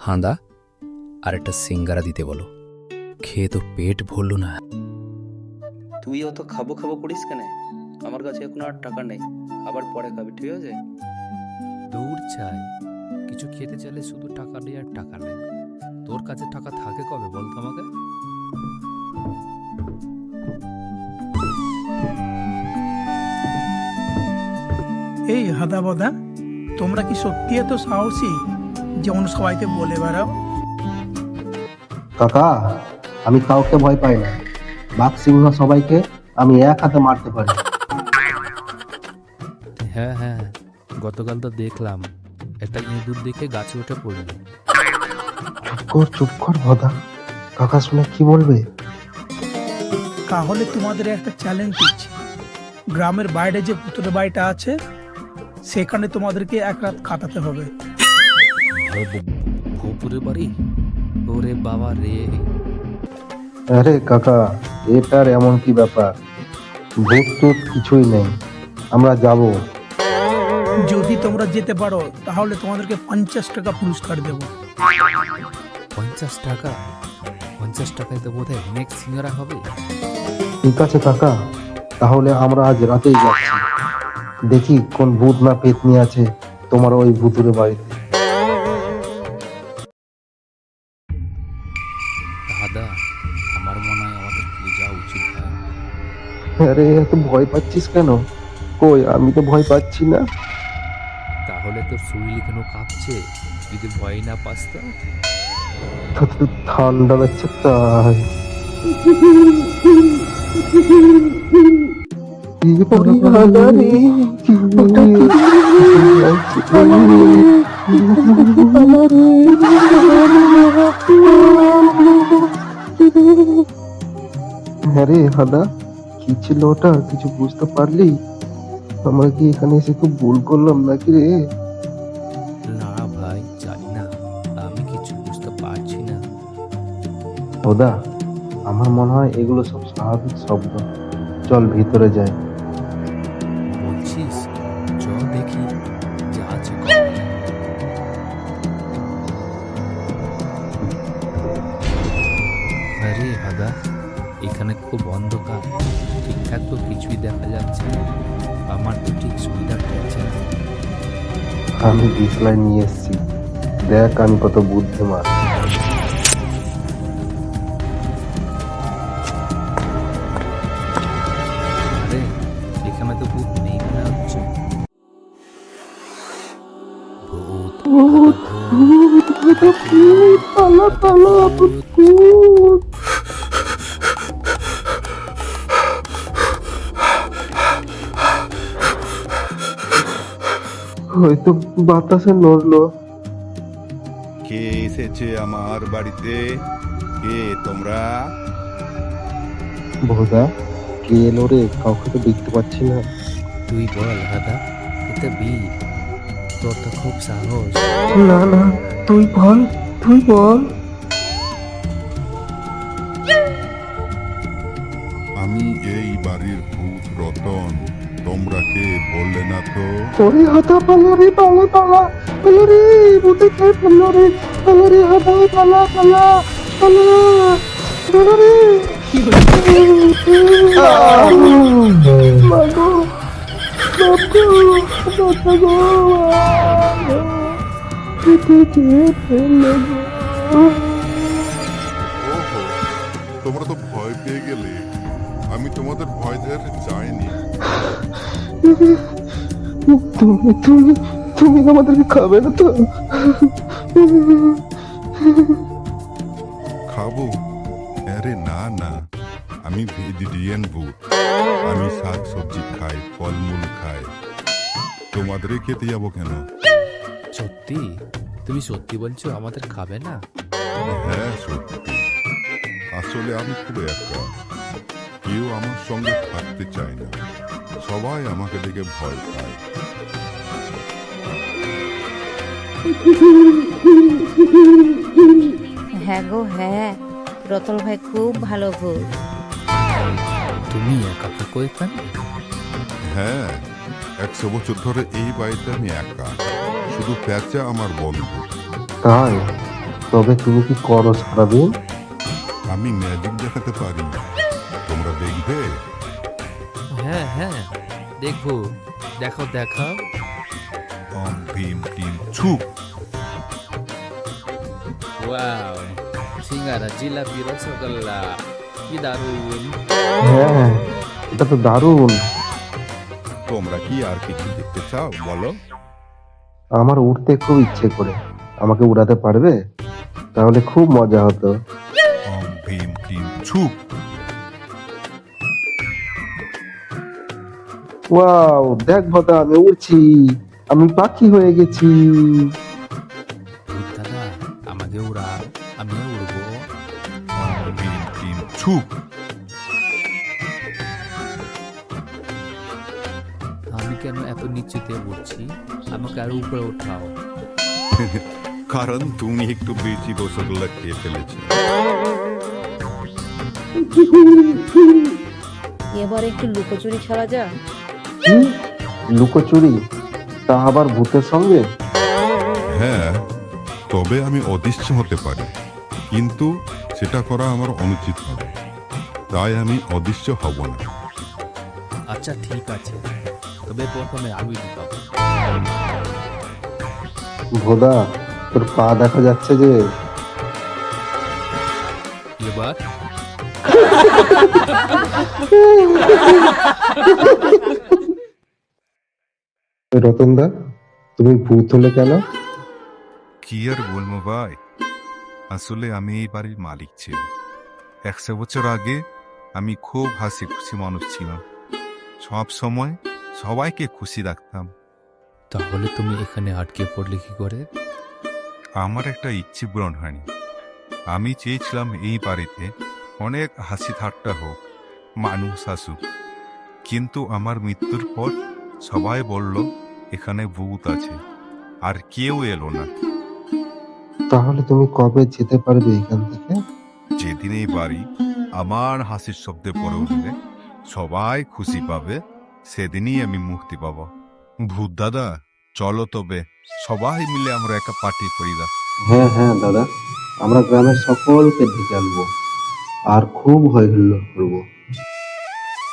হাঁদা আর একটা সিঙ্গারা দিতে বলো। খেয়ে তো পেট ভরল না। তুই অত খাব খাব করিস কেন? আমার কাছে এখন আর টাকা নেই। আবার পরে খাবি ঠিক আছে? দূর চাই। কিছু খেতে চাইলে শুধু টাকা নেই আর টাকা নেই। তোর কাছে টাকা থাকে কবে বলতো আমাকে? এই হাদা বদা তোমরা কি সত্যি এত সাহসী? যেমন সবাইকে বলে বেড়াও। কাকা আমি কাউকে ভয় পাই না। বাঘ সিংহ সবাইকে আমি এক হাতে মারতে পারি। হ্যাঁ হ্যাঁ গতকাল তো দেখলাম। একটা ইঁদুর দেখে গাছে উঠে পড়ল। চুপ কর চুপ কর ভদা। কাকা শুনে কি বলবে? তাহলে তোমাদের একটা চ্যালেঞ্জ দিচ্ছি। গ্রামের বাইরে যে পুতুলের বাড়িটা আছে সেখানে তোমাদেরকে এক রাত কাটাতে হবে। ভোপুরের বাড়ি? ওরে বাবা রে। আরে কাকা এটার এমন কি ব্যাপার? ভূত টুত কিছুই নেই। আমরা যাব। যদি তোমরা যেতে পারো তাহলে তোমাদেরকে পঞ্চাশ টাকা পুরস্কার দেবো। পঞ্চাশ টাকা? পঞ্চাশ টাকায় তো বোধ হয় অনেক সিঙ্গারা হবে। ঠিক আছে কাকা তাহলে আমরা আজ রাতেই যাচ্ছি। দেখি কোন ভূত না পেতনি আছে তোমার ওই ভূতুরে বাড়িতে। আরে এত ভয় পাচ্ছিস কেন? কই আমি তো ভয় পাচ্ছি না। তাহলে তোর শরীর কেন কাঁপছে? যদি ভয় না পাস তো? ঠান্ডা লাগছে তাই। হ্যাঁ রে হাদা। কি ছিল ওটা কিছু বুঝতে পারলি আমরা কি এখানে এসে খুব ভুল করলাম নাকি রে? না ভাই জানি না। আমি কিছু বুঝতে পারছি না। ওদা আমার মনে হয় এগুলো সব স্বাভাবিক শব্দ। চল ভিতরে যাই। এখানে খুব অন্ধকার ঠিকঠাক তো কিছুই দেখা যাচ্ছে না আমার তো ঠিক সুবিধা হচ্ছে না আমি বিছলাই নিয়ে এসেছি দেখ আমি কত বুদ্ধিমান আরে এখানে তো ভূত নেই মনে হচ্ছে ভূত ভূত হয়তো বাতাসে নড়লো। কে এসেছে আমার বাড়িতে? কে তোমরা? ভোদা কে এলো রে? কাউকে তো দেখতে পাচ্ছি না। তুই বল দাদা এটা বি। তোর তো খুব সাহস। না না তুই বল তুই বল। আমি এই বাড়ির ভূত রতন। তোমরা কে বললে না তো? ওরে হাতা পালা রে পালা পালা পালা রে বুতে খেয়ে রে পালা রে হাতা পালা পালা পালা পালা রে। মাগো বাবু বাবা বুতে খেয়ে ফেলল তোমরা তো ভয় পেয়ে গেলে। আমি তোমাদের ভয় দেখাতে চাইনি। তুমি তুমি তুমি আমাদেরকে খাবে না তো? খাব। আরে না না। আমি ভেজিটেরিয়ান ভূত। আমি শাক সবজি খাই ফলমূল খাই। তোমাদের খেতে যাব কেন? সত্যি? তুমি সত্যি বলছো আমাদের খাবে না? হ্যাঁ সত্যি। আসলে আমি খুব একা। কেউ আমার সঙ্গে থাকতে চায় না। সবাই আমাকে দেখে ভয় পায়। হ্যাঁ গো হ্যাঁ। রতন ভাই খুব ভালো ভূত। তুমি একা থাকো এখানে হ্যাঁ একশো বছর ধরে এই বাড়িতে আমি একা। শুধু প্যাঁচা আমার বন্ধু। তাই? তবে তুমি কি করো সারাদিন? আমি ম্যাজিক দেখাতে পারি তোমরা হ্যাঁ দেখব। দেখাও দেখাও। অম ভীম টিম ছুপ। ওয়াও সিঙ্গারা জিলাপি রসগোল্লা। কি দারুণ হ্যাঁ এটা তো দারুণ। তোমরা কি আর কিছু দেখতে চাও বলো? আমার উঠতে খুব ইচ্ছে করে। আমাকে উড়াতে পারবে? তাহলে খুব মজা হতো। ভীম টিম ছুপ। ওয়াও দেখ ভদা আমি উড়ছি। আমি পাখি হয়ে গেছি। দাদা আমাকে উড়াও আমিও উড়বো। ছুপ আমি কেন এত নিচুতে উঠছি আমাকে আর উপরে উঠাও। কারণ তুমি একটু বেশি রসগোল্লা খেয়ে ফেলেছো। এবার একটু লুকোচুরি খেলা যাক। কি লুকোচুরি? তা আবার ভূতের সঙ্গে? হ্যাঁ তবে আমি অদৃশ্য হতে পারি। কিন্তু সেটা করা আমার অনুচিত হবে। তাই আমি অদৃশ্য হব না। আচ্ছা ঠিক আছে। তবে প্রথমে আমি ভোদা তোর পা দেখা যাচ্ছে যে? এবার? রতনদা তুমি ভূত হলে কেন? কি আর বলব ভাই? আসলে আমি এই বাড়ির মালিক ছিলাম। একশো বছর আগে আমি খুব হাসি খুশি মানুষ ছিলাম। সব সময় সবাইকে খুশি রাখতাম। তাহলে তুমি এখানে আটকে পড়লে কি করে? আমার একটা ইচ্ছে পূরণ হয়নি। আমি চেয়েছিলাম এই বাড়িতে অনেক হাসি ঠাট্টা হোক মানুষ আসুক। কিন্তু আমার মৃত্যুর পর সবাই বলল এখানে ভূত আছে। আর কেউ এলো না। তাহলে তুমি কবে যেতে পারবে এখান থেকে? যেদিন এই বাড়ি আমার হাসির শব্দে পড়ে উঠবে সবাই খুশি পাবে সেদিনই আমি মুক্তি পাব। ভূত দাদা চলো তবে সবাই মিলে আমরা একটা পার্টি করি না হ্যাঁ হ্যাঁ দাদা আমরা গ্রামের সকলকে ডেকে আনব আর খুব হই হুল্লোড় করব।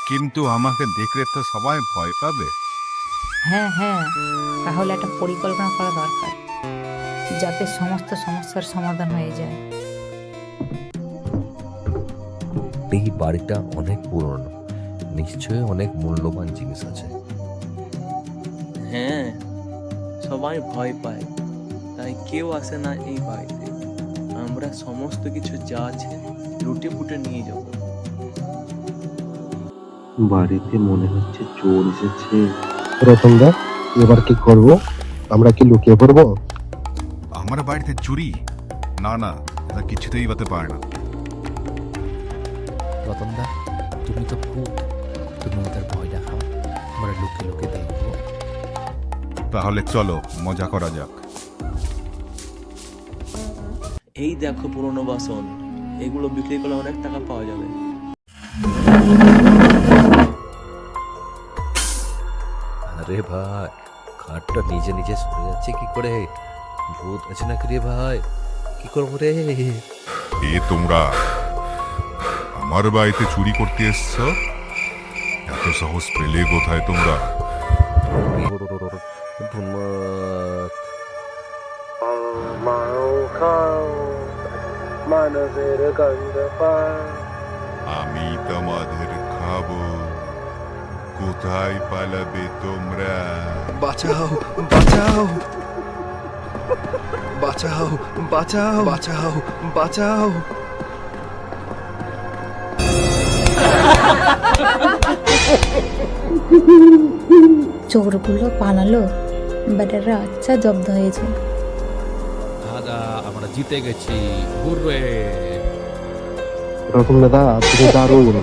কিন্তু আমাকে দেখলে তো সবাই ভয় পাবে। হ্যাঁ হ্যাঁ তাহলে একটা পরিকল্পনা করা দরকার যাতে সমস্ত সমস্যার সমাধান হয়ে যায়। এই বাড়িটা অনেক পুরনো নিশ্চয়ই অনেক মূল্যবান জিনিস আছে। হ্যাঁ সবাই ভয় পায় তাই কেউ আসে না এই বাড়িতে। আমরা সমস্ত কিছু যা আছে লুটে পুটে নিয়ে যাব। বাড়িতে মনে হচ্ছে চোর এসেছে। রতনদা এবার কি করব? আমরা কি লুকিয়ে পড়ব? আমার বাড়িতে চুরি? না না এটা কিছুতেই হতে পারে না। রতনদা তুমি তো ভূত তুমি ওদের ভয় দেখাও। আমরা লুকে লুকে দেখব। তাহলে চলো মজা করা যাক। এই দেখো পুরনো বাসন। এগুলো বিক্রি করলে অনেক টাকা পাওয়া যাবে। আরে ভাই খাটটা নিজে নিজে সরে যাচ্ছে কি করে? ভূত আছে নাকি রে ভাই? কি করব রে? এ তোমরা আমার বাড়িতে চুরি করতে এসছো? এত সাহস পেলে কোথায় তোমরা? ধুমাক। মানবের গন্ধ আমি তোমাদের খাব। কোথায় পালাবে তোমরা? বাঁচাও বাঁচাও। বাঁচাও বাঁচাও বাঁচাও বাঁচাও। চোরগুলো পালালো ব্যাটারা আচ্ছা জব্দ হয়েছে। দাদা আমরা জিতে গেছি। হুররে। রতন দাদা তুমি দারুণ।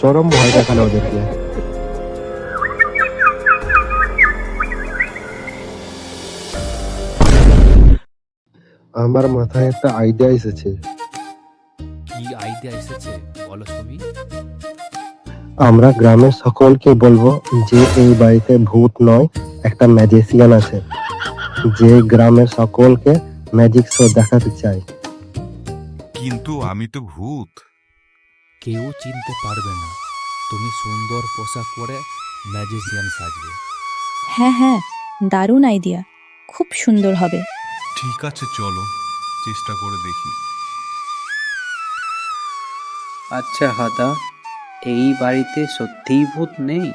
চরম ভয় দেখানো ওদেরকে। আমার মাথায় একটা আইডিয়া এসেছে। কি আইডিয়া এসেছে? বলো তুমি। আমরা গ্রামের সকলকে বলব যে এই বাড়িতে ভূত নয় একটা ম্যাজিশিয়ান আছে। যে গ্রামের সকলকে ম্যাজিক শো দেখাতে চাই কিন্তু আমি তো ভূত। কেউ চিনতে পারবে না তুমি সুন্দর পোশাক পরে ম্যাজিশিয়ান সাজবে। হ্যাঁ হ্যাঁ দারুণ আইডিয়া খুব সুন্দর হবে। ঠিক আছে চলো। চেষ্টা করে দেখি। আচ্ছা হাদা এই বাড়িতে সত্যিই ভূত নেই?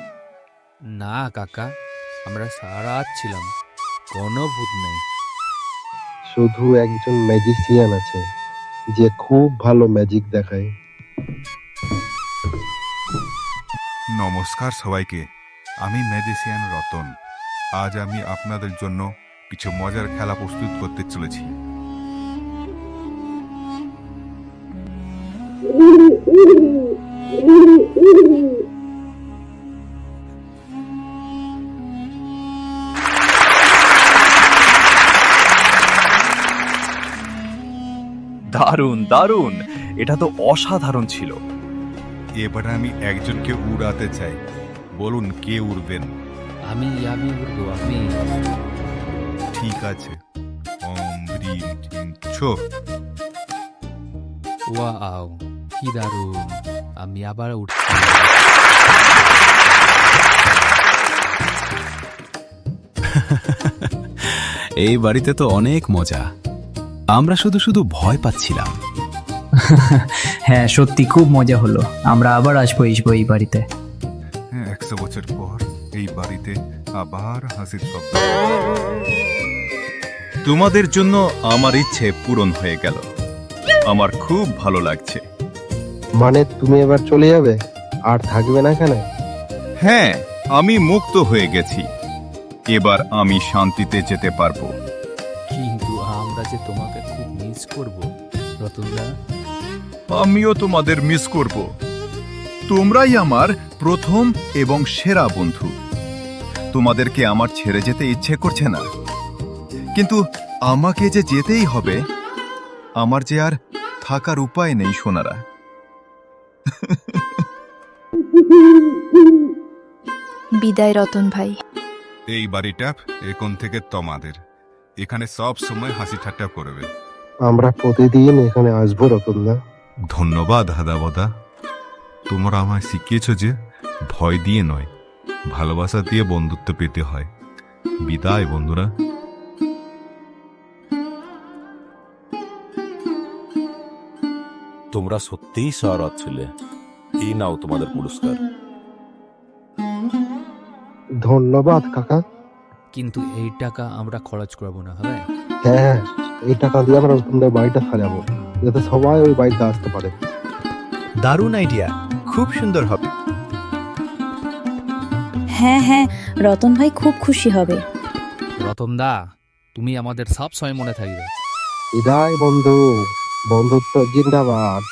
না কাকা আমরা সারা রাত ছিলাম কোনো ভূত নেই। শুধু একজন ম্যাজিশিয়ান আছে যে খুব ভালো ম্যাজিক দেখায়। নমস্কার সবাইকে আমি ম্যাজিশিয়ান রতন। আজ আমি আপনাদের জন্য কিছু মজার খেলা প্রস্তুত করতে চলেছি। দারুণ দারুণ। এটা তো অসাধারণ ছিল। এবার আমি একজনকে উড়াতে চাই। বলুন কে উড়বেন? আমি আমি উড়বো আমি। ঠিক আছে। ওম ছো ওয়াও কি দারুণ। আমি আবার উঠছি এই বাড়িতে তো অনেক মজা। আমরা শুধু শুধু ভয় পাচ্ছিলাম। হ্যাঁ সত্যি খুব মজা হলো। আমরা আবার আসব আসব এই বাড়িতে। হ্যাঁ একশো বছর পর এই বাড়িতে আবার হাসির শব্দ তোমাদের জন্য আমার ইচ্ছে পূরণ হয়ে গেল। আমার খুব ভালো লাগছে। মানে তুমি এবার চলে যাবে? আর থাকবে না এখানে? হ্যাঁ আমি মুক্ত হয়ে গেছি। এবার আমি শান্তিতে যেতে পারব। কিন্তু আমরা যে তোমাকে খুব মিস করব রতনদা। আমিও তোমাদের মিস করব। তোমরাই আমার প্রথম এবং সেরা বন্ধু। তোমাদেরকে আমার ছেড়ে যেতে ইচ্ছে করছে না। কিন্তু আমাকে যে যেতেই হবে আমার যে আর থাকার উপায় নেই সোনারা। বিদায় রতন ভাই। এই বাড়িটা এখন থেকে তোমাদের? এখানে সব সময় হাসি ঠাট্টা করবে। আমরা প্রতিদিন এখানে আসব রতনদা ধন্যবাদ হাদাবদা। তোমরা আমায় শিখিয়েছ যে ভয় দিয়ে নয় ভালোবাসা দিয়ে বন্ধুত্ব পেতে হয়। বিদায় বন্ধুরা। তোমরা সত্যিই সরত ছিলে। এই নাও তোমাদের পুরস্কার। ধন্যবাদ কাকা। কিন্তু এই টাকা আমরা খরচ করব না হবে? হ্যাঁ এই টাকা দিয়ে আমরা রতনদার বাড়িটা সাজাবো যাতে সবাই ওই বাড়িতে আসতে পারে। দারুণ আইডিয়া খুব সুন্দর হবে। হ্যাঁ হ্যাঁ রতন ভাই খুব খুশি হবে। রতন দা তুমি আমাদের সব সময় মনে থাকবে। বিদায় বন্ধু। বন্ধুত্ব জিন্দাবাদ।